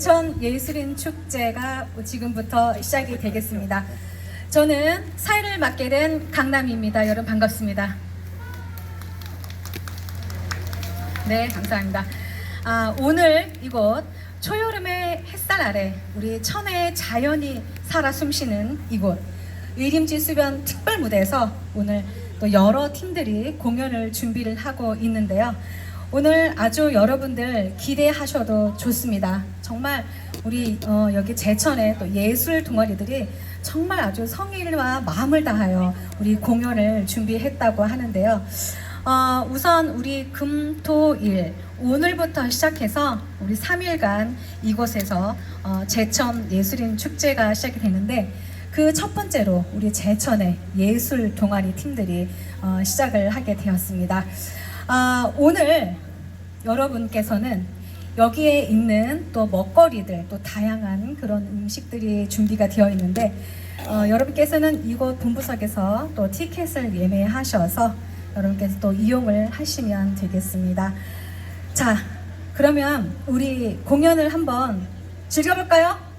천 예술인 축제가 지금부터 시작이 되겠습니다. 저는 사회를 맡게 된 강남입니다. 여러분 반갑습니다. 네, 감사합니다. 아, 오늘 이곳 초여름의 햇살 아래 우리 천혜의 자연이 살아 숨쉬는 이곳 의림지 수변 특별 무대에서 오늘 또 여러 팀들이 공연을 준비를 하고 있는데요. 오늘 아주 여러분들 기대하셔도 좋습니다. 정말 우리 어, 여기 제천의 또 예술 동아리들이 정말 아주 성의와 마음을 다하여 우리 공연을 준비했다고 하는데요. 어, 우선 우리 금토일 오늘부터 시작해서 우리 3일간 이곳에서 어, 제천 예술인 축제가 시작이 되는데 그 첫 번째로 우리 제천의 예술 동아리 팀들이 어, 시작을 하게 되었습니다. 아, 오늘 여러분께서는 여기에 있는 또 먹거리들 또 다양한 그런 음식들이 준비가 되어 있는데 어, 여러분께서는 이곳 본부석에서 또 티켓을 예매하셔서 여러분께서 또 이용을 하시면 되겠습니다. 자, 그러면 우리 공연을 한번 즐겨볼까요?